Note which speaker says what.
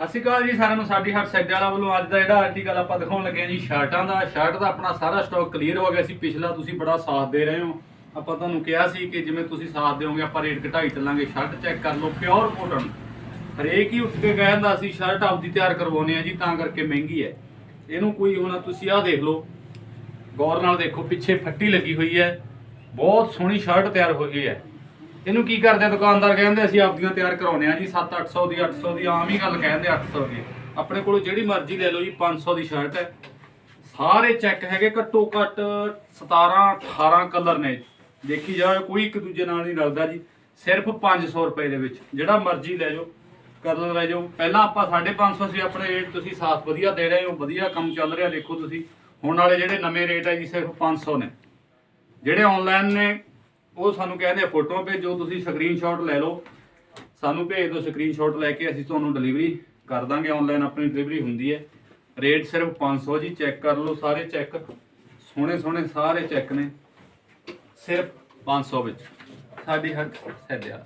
Speaker 1: ਸਤਿ ਸ਼੍ਰੀ ਅਕਾਲ ਜੀ ਸਾਰਿਆਂ ਨੂੰ, ਸਾਡੀ ਹੱਟ ਸੈੱਡ ਵਾਲਾ ਵੱਲੋਂ ਅੱਜ ਦਾ ਜਿਹੜਾ ਆਰਟੀਕਲ ਆਪਾਂ ਦਿਖਾਉਣ ਲੱਗੇ ਹਾਂ ਜੀ ਸ਼ਰਟਾਂ ਦਾ। ਸ਼ਰਟ ਦਾ ਆਪਣਾ ਸਾਰਾ ਸਟਾਕ ਕਲੀਅਰ ਹੋ ਗਿਆ ਸੀ, ਪਿਛਲਾ ਤੁਸੀਂ ਬੜਾ ਸਾਥ ਦੇ ਰਹੇ ਹੋ। ਆਪਾਂ ਤੁਹਾਨੂੰ ਕਿਹਾ ਸੀ ਕਿ ਜਿਵੇਂ ਤੁਸੀਂ ਸਾਥ ਦਿਓਗੇ, ਆਪਾਂ ਰੇਟ ਘਟਾਈ ਚੱਲਾਂਗੇ। ਸ਼ਰਟ ਚੈੱਕ ਕਰ ਲਓ ਪਿਓਰ ਕੋਟਨ ਹਰੇਕ ਹੀ ਉੱਠ ਕੇ ਕਹਿੰਦਾ ਅਸੀਂ ਸ਼ਰਟ ਆਪਦੀ ਤਿਆਰ ਕਰਵਾਉਨੇ ਆ ਜੀ, ਤਾਂ ਕਰਕੇ ਮਹਿੰਗੀ ਹੈ। ਇਹਨੂੰ ਕੋਈ ਹੁਣ ਤੁਸੀਂ ਆਹ ਦੇਖ ਲਓ। ਗੌਰ ਨਾਲ ਦੇਖੋ, ਪਿੱਛੇ ਫੱਟੀ ਲੱਗੀ ਹੋਈ ਹੈ। ਬਹੁਤ ਸੋਹਣੀ ਸ਼ਰਟ ਤਿਆਰ ਹੋਈ ਹੈ। ਇਹਨੂੰ ਕੀ ਕਰਦੇ ਆ? ਦੁਕਾਨਦਾਰ ਕਹਿੰਦੇ ਅਸੀਂ ਆਪਦੀਆਂ ਤਿਆਰ ਕਰਾਉਨੇ ਆ ਜੀ 7-800 ਦੀ 800 ਦੀ, ਆਮ ਹੀ ਗੱਲ ਕਹਿੰਦੇ 800 ਦੀ। ਆਪਣੇ ਕੋਲ ਜਿਹੜੀ ਮਰਜ਼ੀ ਲੈ ਲਓ ਜੀ 500 ਦੀ ਸ਼ਰਟ ਹੈ। ਸਾਰੇ ਚੈੱਕ ਹੈਗੇ, ਘੱਟੋ ਘੱਟ 17 18 ਕਲਰ ਨੇ। ਦੇਖੀ ਜਾਵੇ ਕੋਈ ਇੱਕ ਦੂਜੇ ਨਾਲ ਨਹੀਂ ਰਲਦਾ ਜੀ। ਸਿਰਫ 500 ਰੁਪਏ ਦੇ ਵਿੱਚ। ਜਿਹੜਾ ਮਰਜ਼ੀ ਲੈ ਜਾਓ ਕਲਰ ਲੈ ਜਾਓ। ਪਹਿਲਾਂ ਆਪਾਂ 550 ਸੀ ਆਪਣੇ ਰੇਟ ਤੁਸੀਂ ਸਾਥ ਵਧੀਆ ਦੇ ਰਹੇ ਹੋ, ਵਧੀਆ ਕੰਮ ਚੱਲ ਰਿਹਾ, ਦੇਖੋ ਤੁਸੀਂ। ਹੁਣ ਵਾਲੇ ਜਿਹੜੇ ਨਵੇਂ ਰੇਟ ਹੈ ਜੀ, ਸਿਰਫ 500 ਨੇ। ਜਿਹੜੇ ਆਨਲਾਈਨ ਨੇ ਉਹ ਸਾਨੂੰ ਕਹਿੰਦੇ ਆ ਫੋਟੋ ਭੇਜੋ, ਤੁਸੀਂ ਸਕਰੀਨਸ਼ਾਟ ਲੈ ਲਓ। ਸਾਨੂੰ ਭੇਜ ਦਿਓ ਸਕਰੀਨਸ਼ਾਟ ਲੈ ਕੇ, ਅਸੀਂ ਤੁਹਾਨੂੰ ਡਿਲੀਵਰੀ ਕਰ ਦਾਂਗੇ ਆਨਲਾਈਨ ਆਪਣੀ ਡਿਲੀਵਰੀ ਹੁੰਦੀ ਹੈ। ਰੇਟ ਸਿਰਫ 500 ਜੀ ਚੈੱਕ ਕਰ ਲਓ, ਸਾਰੇ ਚੈੱਕ ਸੋਹਣੇ ਸੋਹਣੇ ਸਾਰੇ ਚੈੱਕ ਨੇ। ਸਿਰਫ 500 ਵਿੱਚ। ਸਾਡੀ ਹੱਕ ਸੈਦਿਆ